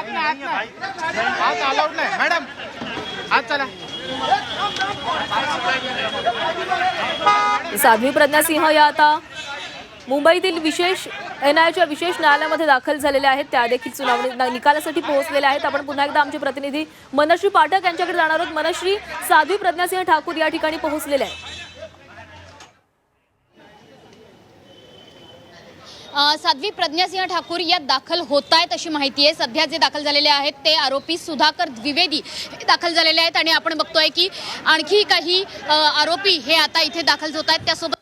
आत नाही आत नाही आत अलाउड नाही मॅडम आत चला साध्वी प्रज्ञा सिंह या आता मुंबईतील विशेष एन आयच्या विशेष न्यायालयामध्ये दाखल झालेल्या आहेत. त्या देखील सुनावणी निकालासाठी पोहोचलेल्या आहेत. आपण पुन्हा एकदा आमचे प्रतिनिधी मनश्री पाठक यांच्याकडे जाणार आहोत. मनश्री साध्वी प्रज्ञासिंह ठाकूर या ठिकाणी पोहोचलेले आहेत. साध्वी प्रज्ञासिंह ठाकूर यात दाखल होत आहेत अशी माहिती आहे. सध्या जे दाखल झालेले आहेत ते आरोपी सुधाकर द्विवेदी हे दाखल झालेले आहेत आणि आपण बघतोय की आणखी काही आरोपी हे आता इथे दाखल होत आहेत त्यासोबत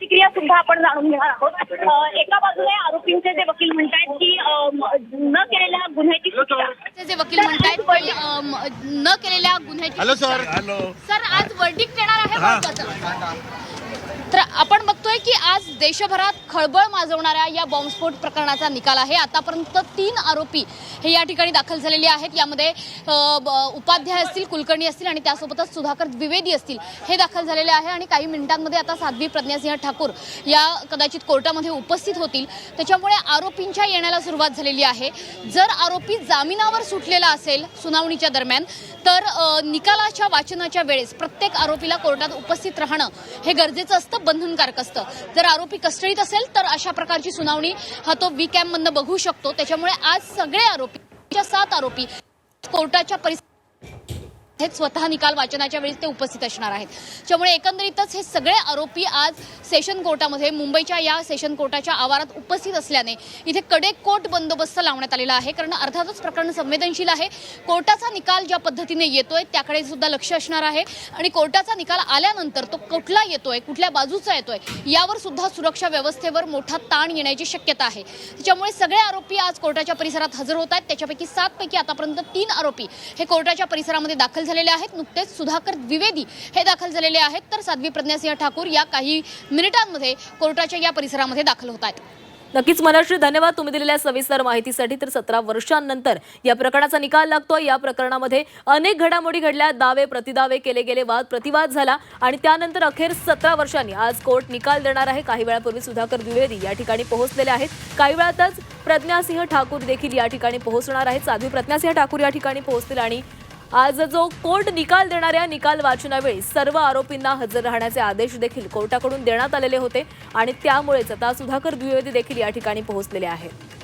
प्रतिक्रिया सुद्धा आपण जाणून घेणार आहोत. एका बाजूने आरोपींचे जे वकील म्हणतायत की न केलेल्या गुन्ह्याची जे वकील म्हणतायत न केलेल्या गुन्ह्याची हॅलो सर सर आज वर्डिक्ट येणार आहे. तर आपण बघतोय की आज देशभरात खळबळ माजवणाऱ्या या बॉम्बस्फोट प्रकरणाचा निकाल आहे. आतापर्यंत तीन आरोपी हे या ठिकाणी दाखल झालेले आहेत. यामध्ये ब- उपाध्याय असतील कुलकर्णी असतील आणि त्यासोबतच सुधाकर द्विवेदी असतील हे दाखल झालेले आहे आणि काही मिनिटांमध्ये आता साध्वी प्रज्ञासिंह ठाकूर या कदाचित कोर्टामध्ये उपस्थित होतील. त्याच्यामुळे आरोपींच्या येण्याला सुरुवात झालेली आहे. जर आरोपी जामिनावर सुटलेला असेल सुनावणीच्या दरम्यान तर निकालाच्या वाचनाच्या वेळेस प्रत्येक आरोपीला कोर्टात उपस्थित राहणं हे गरजेचं असतं. बंधनकारक असतं. जर आरोपी कस्टडीत असेल तर अशा प्रकारची सुनावणी हा तो वी कॅम्पमधनं बघू शकतो. त्याच्यामुळे आज सगळे आरोपी सात आरोपी कोर्टाच्या परिस हे स्वतः निकाल वाचनाच्या वेळी ते उपस्थित असणार आहेत. त्यामुळे एकंदरीतच हे सगळे आरोपी आज सेशन कोर्टामध्ये मुंबईच्या या सेशन कोर्टाच्या आवारात उपस्थित असल्याने इथे कडेकोट बंदोबस्त लावण्यात आलेला आहे. कारण अर्थातच प्रकरण संवेदनशील आहे. कोर्टाचा निकाल ज्या पद्धतीने येतोय त्याकडे सुद्धा लक्ष असणार आहे. आणि कोर्टाचा निकाल आल्यानंतर तो कुठला येतोय कुठल्या बाजूचा येतोय यावर सुद्धा सुरक्षा व्यवस्थेवर मोठा ताण येण्याची शक्यता आहे. त्याच्यामुळे सगळे आरोपी आज कोर्टाच्या परिसरात हजर होत आहेत. त्याच्यापैकी सातपैकी आतापर्यंत तीन आरोपी हे कोर्टाच्या परिसरामध्ये दाखल झालेले आहेत. नुकतेच सुधाकर द्विवेदी हे दाखल झालेले आहेत. तर साध्वी प्रज्ञासिंह ठाकूर या काही मिनिटांमध्ये कोर्टाच्या या परिसरामध्ये दाखल होत आहेत. नक्कीच मनश्री धन्यवाद तुम्ही दिलेल्या सविस्तर माहितीसाठी. तर सतरा वर्षांनंतर या प्रकरणाचा निकाल लागतो या प्रकरणामध्ये अनेक घडामोडी घडल्या. दावे प्रतिदावे केले गेले. वाद प्रतिवाद झाला. आणि त्यानंतर अखेर सतरा वर्षांनी आज कोर्ट निकाल देणार आहे. काही वेळापूर्वी सुधाकर द्विवेदी या ठिकाणी पोहोचलेले आहेत. काही वेळातच प्रज्ञासिंह ठाकूर देखील या ठिकाणी पोहोचणार आहेत. साध्वी प्रज्ञासिंह ठाकूर या ठिकाणी पोहोचतील आणि आज जो कोर्ट निकाल देणाऱ्या निकाल वाचनावेळी सर्व आरोपींना हजर राहण्याचे आदेश देखील कोर्टाकडून देण्यात आलेले होते आणि त्यामुळेच आता सुधाकर द्विवेदी देखील या ठिकाणी पोहोचलेले आहेत.